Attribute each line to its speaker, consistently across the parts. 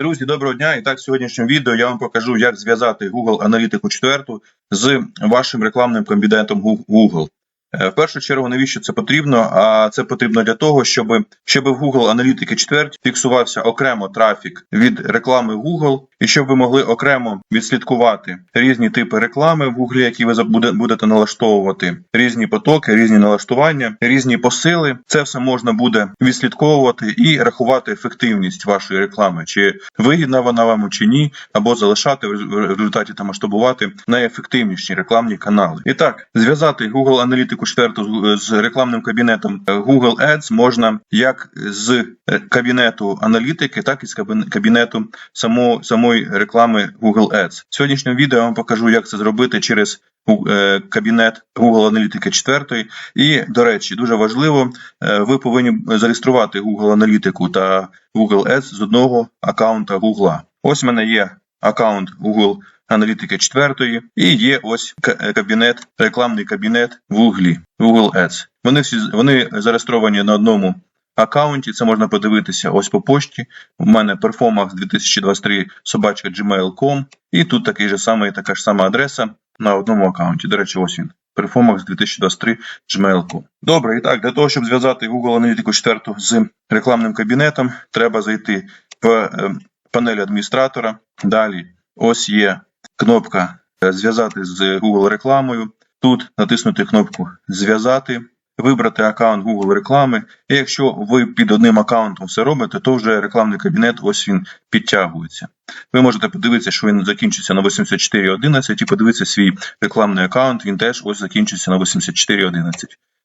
Speaker 1: Друзі, доброго дня! І так, в сьогоднішньому відео я вам покажу, як зв'язати Google Аналітику 4 з вашим рекламним комбідентом Google. Е, В першу чергу, навіщо це потрібно? А це потрібно для того, щоб, щоб в Google Аналітики 4 фіксувався окремо трафік від реклами Google, і щоб ви могли окремо відслідкувати різні типи реклами в Google, які ви будете налаштовувати, різні потоки, різні налаштування, різні посили. Це все можна буде відслідковувати і рахувати ефективність вашої реклами, чи вигідна вона вам чи ні, або залишати в результаті та масштабувати найефективніші рекламні канали. І так, зв'язати Google Аналітику 4 з- рекламним кабінетом е, Google Ads можна як з е, кабінету аналітики, так і з кабін- кабінету само, самої реклами Google Ads. В сьогоднішньому відео я вам покажу, як це зробити через е, кабінет Google Аналітики 4. І, до речі, дуже важливо, е, ви повинні зареєструвати Google Аналітику та Google Ads з одного аккаунта Google. Ось в мене є аккаунт Google Аналітики 4 і є ось е, кабінет, рекламний кабінет в Google, Google Ads. Вони всі вони зареєстровані на одному аккаунті. Це можна подивитися ось по пошті. У мене Performax 2023 собачка gmail.com і тут такий же самий, така ж сама адреса на одному аккаунті. До речі, ось він. Performax 2023 gmail.com. Добре, і так, для того, щоб зв'язати Google Аналітику 4 з рекламним кабінетом, треба зайти в е, панель адміністратора. Далі ось є кнопка е, Зв'язати з Google рекламою. Тут натиснути кнопку Зв'язати, вибрати аккаунт Google реклами. І якщо ви під одним аккаунтом все робите, то вже рекламний кабінет ось він підтягується. Ви можете подивитися, що він закінчиться на 84.11 і подивитися свій рекламний аккаунт, він теж ось закінчиться на 84.11.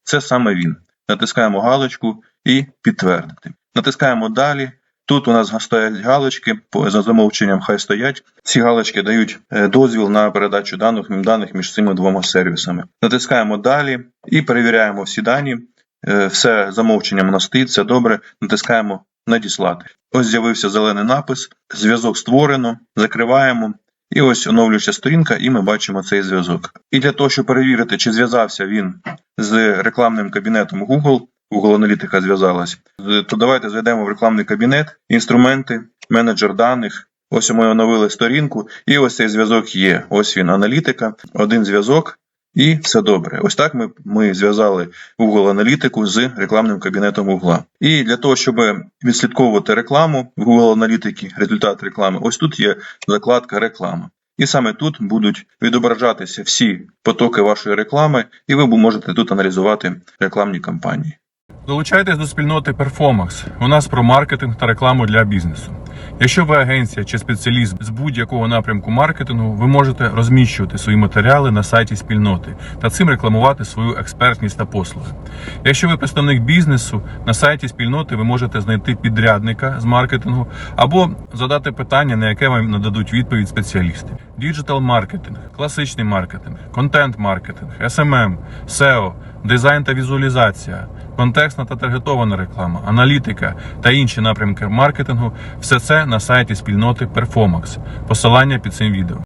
Speaker 1: Це саме він. Натискаємо галочку і підтвердити. Натискаємо далі. Тут у нас стоять галочки, за замовченням хай стоять. Ці галочки дають е, дозвіл на передачу даних, даних між цими двома сервісами. Натискаємо далі і перевіряємо всі дані. Е, Все замовченням у все добре. Натискаємо надіслати. Ось з'явився зелений напис, зв'язок створено, закриваємо. І ось оновлюється сторінка, і ми бачимо цей зв'язок. І для того, щоб перевірити, чи зв'язався він з рекламним кабінетом Google, Google Аналітика зв'язалась, то давайте зайдемо в рекламний кабінет, інструменти, менеджер даних. Ось ми оновили сторінку, і ось цей зв'язок є. Ось він, аналітика, один зв'язок, і все добре. Ось так ми, ми зв'язали Google Аналітику з рекламним кабінетом Google. І для того, щоб відслідковувати рекламу в Google Аналітики, результат реклами, ось тут є закладка реклама. І саме тут будуть відображатися всі потоки вашої реклами, і ви можете тут аналізувати рекламні кампанії.
Speaker 2: Долучайтесь до спільноти Performax. У нас про маркетинг та рекламу для бізнесу. Якщо ви агенція чи спеціаліст з будь-якого напрямку маркетингу, ви можете розміщувати свої матеріали на сайті спільноти та цим рекламувати свою експертність та послуги. Якщо ви представник бізнесу, на сайті спільноти ви можете знайти підрядника з маркетингу або задати питання, на яке вам нададуть відповідь спеціалісти. Діджитал маркетинг, класичний маркетинг, контент маркетинг, SMM, SEO, дизайн та візуалізація, контекстна та таргетована реклама, аналітика та інші напрямки маркетингу все це на сайті спільноти Performax. Посилання під цим відео.